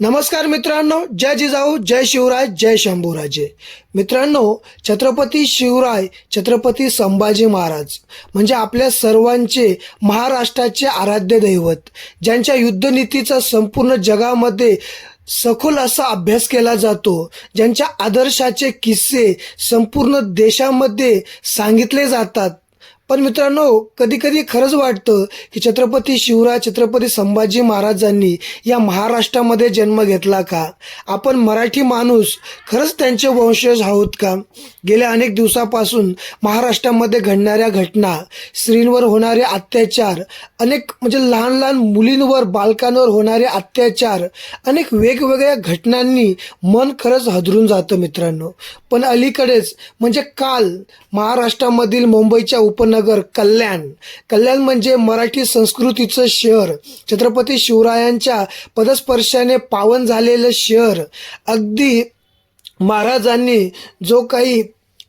नमस्कार मित्रांनो जय जिजाऊ जय शिवराय जय शंभूराजे. मित्रांनो छत्रपती शिवराय छत्रपती संभाजी महाराज म्हणजे आपल्या सर्वांचे महाराष्ट्राचे आराध्य दैवत ज्यांच्या युद्धनीतीचा संपूर्ण जगामध्ये सखोल असा अभ्यास केला जातो ज्यांच्या आदर्शाचे किस्से संपूर्ण देशामध्ये सांगितले जातात पण मित्रांनो कधीकधी खरंच वाटतं की छत्रपती शिवराय छत्रपती संभाजी महाराजांनी या महाराष्ट्रामध्ये जन्म घेतला का? आपण मराठी माणूस खरंच त्यांचे वंशज आहोत का? गेल्या अनेक दिवसापासून महाराष्ट्रामध्ये घडणाऱ्या घटना स्त्रींवर होणारे अत्याचार अनेक म्हणजे लहान लहान मुलींवर बालकांवर होणारे अत्याचार अनेक वेगवेगळ्या घटनांनी मन खरंच हदरून जातं मित्रांनो. पण अलीकडेच म्हणजे काल महाराष्ट्रामधील मुंबईच्या उपनगर कल्याण. कल्याण म्हणजे मराठी संस्कृतीचं शहर. छत्रपती शिवरायांच्या पदस्पर्शाने पावन झालेलं शहर. अगदी महाराजांनी जो काही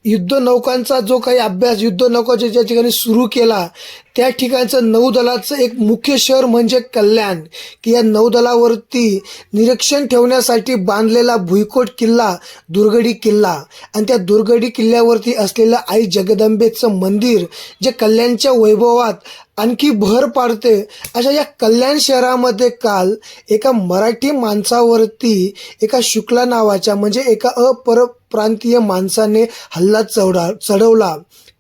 युद्ध नौकांचा जो काही अभ्यास युद्ध नौकाच्या ज्या ठिकाणी सुरू केला त्या ठिकाणचं नौदलाचं एक मुख्य शहर म्हणजे कल्याण की या नौदलावरती निरीक्षण ठेवण्यासाठी बांधलेला भुईकोट किल्ला दुर्गडी किल्ला. आणि त्या दुर्गडी किल्ल्यावरती असलेलं आई जगदंबेचं मंदिर जे कल्याणच्या वैभवात आणखी भर पाडते. अशा या कल्याण शहरामध्ये काल एका मराठी माणसावरती एका शुक्ला नावाच्या म्हणजे एका अपरप्रांतीय माणसाने हल्ला चढा चढवला.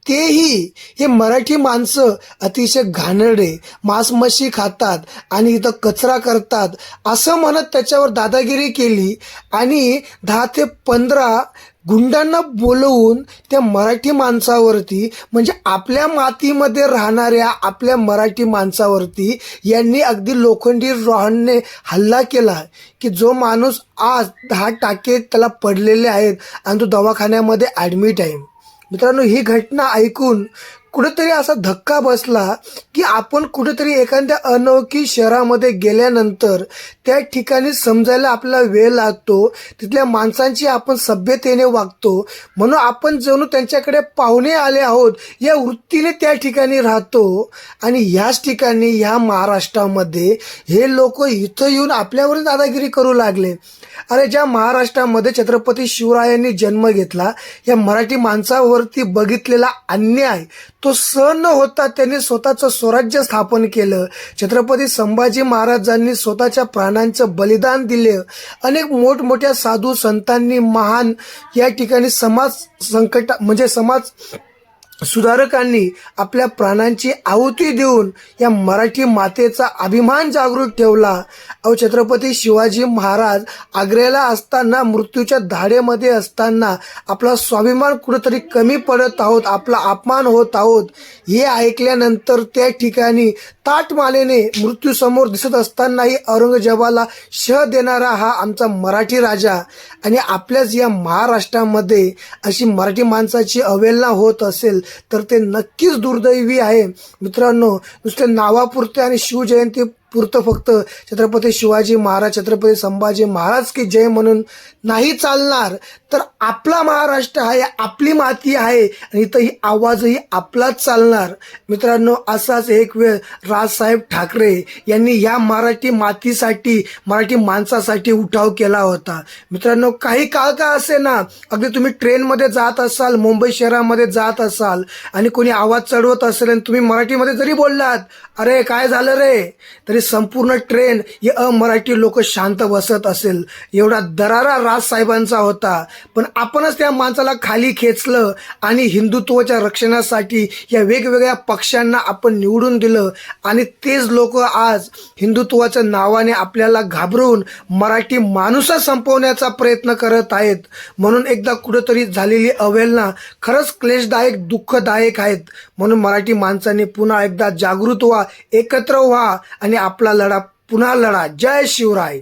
तेही हे मराठी माणसं अतिशय घाणेरडे मांसमच्छी खातात आणि इथं कचरा करतात असं म्हणत त्याच्यावर दादागिरी केली आणि दहा ते पंधरा गुंडांना बोलवून त्या मराठी माणसावरती म्हणजे आपल्या मातीमध्ये राहणाऱ्या आपल्या मराठी माणसावरती यांनी अगदी लोखंडी रॉडने हल्ला केला की जो माणूस आज दहा टाके त्याला पडलेले आहेत आणि तो दवाखान्यामध्ये ॲडमिट आहे. मित्रांनो ही घटना ऐकून कुठेतरी असा धक्का बसला की आपण कुठेतरी एखाद्या अनोळखी शहरामध्ये गेल्यानंतर त्या ठिकाणी समजायला आपला वेळ लागतो तिथल्या माणसांची आपण सभ्यतेने वागतो म्हणून आपण जणू त्यांच्याकडे पाहुणे आले आहोत या वृत्तीने त्या ठिकाणी राहतो. आणि ह्याच ठिकाणी ह्या महाराष्ट्रामध्ये हे लोक इथं येऊन आपल्यावर दादागिरी करू लागले. अरे ज्या महाराष्ट्रामध्ये छत्रपती शिवरायांनी जन्म घेतला या मराठी माणसावरती बघितलेला अन्याय तो सहन न होता त्यांनी स्वतःचं स्वराज्य स्थापन केलं. छत्रपती संभाजी महाराजांनी स्वतःच्या प्राणांचं बलिदान दिले. अनेक मोठमोठ्या साधू संतांनी महान या ठिकाणी समाज संकट म्हणजे समाज सुधारकांनी आपल्या प्राणांची आहुती देऊन या मराठी मातेचा अभिमान जागृत ठेवला. अहो छत्रपती शिवाजी महाराज आग्र्याला असताना मृत्यूच्या धाडेमध्ये असताना आपला स्वाभिमान कुठेतरी कमी पडत आहोत आपला अपमान होत आहोत हे ऐकल्यानंतर त्या ठिकाणी ताटमालेने मृत्यूसमोर दिसत असतानाही औरंगजेबाला शह देणारा हा आमचा मराठी राजा आणि आपल्याच या महाराष्ट्रामध्ये अशी मराठी माणसाची अवहेलना होत असेल तर ते नक्कीच दुर्दैवी आहे. मित्रांनो नुसते नावापुरते आणि शिवजयंती पुरतं फक्त छत्रपती शिवाजी महाराज छत्रपती संभाजी महाराज की जय म्हणून नाही चालणार. तर आपला महाराष्ट्र आहे आपली माती आहे आणि इथं ही आवाजही आपलाच चालणार. मित्रांनो असाच एक वेळ राजसाहेब ठाकरे यांनी या मराठी मातीसाठी मराठी माणसासाठी उठाव केला होता. मित्रांनो काही काळ का असे ना अगदी तुम्ही ट्रेनमध्ये जात असाल मुंबई शहरामध्ये जात असाल आणि कोणी आवाज चढवत असेल आणि तुम्ही मराठीमध्ये जरी बोललात अरे काय झालं रे? तरी संपूर्ण ट्रेन हे अमराठी लोक शांत बसत असेल. एवढा दरारा राजसाहेबांचा होता. पण आपणच त्या माणसाला खाली खेचलं आणि हिंदुत्वाच्या रक्षणासाठी या वेगवेगळ्या पक्षांना आपण निवडून दिलं. आणि तेच लोक आज हिंदुत्वाच्या नावाने आपल्याला घाबरून मराठी माणूस संपवण्याचा प्रयत्न करत आहेत. म्हणून एकदा कुठंतरी झालेली अवहेलना खरंच क्लेशदायक दुःखदायक आहेत. म्हणून मराठी माणसांनी पुन्हा एकदा जागृत व्हा एकत्र व्हा आणि आपला लढा पुन्हा लढा. जय शिवराय.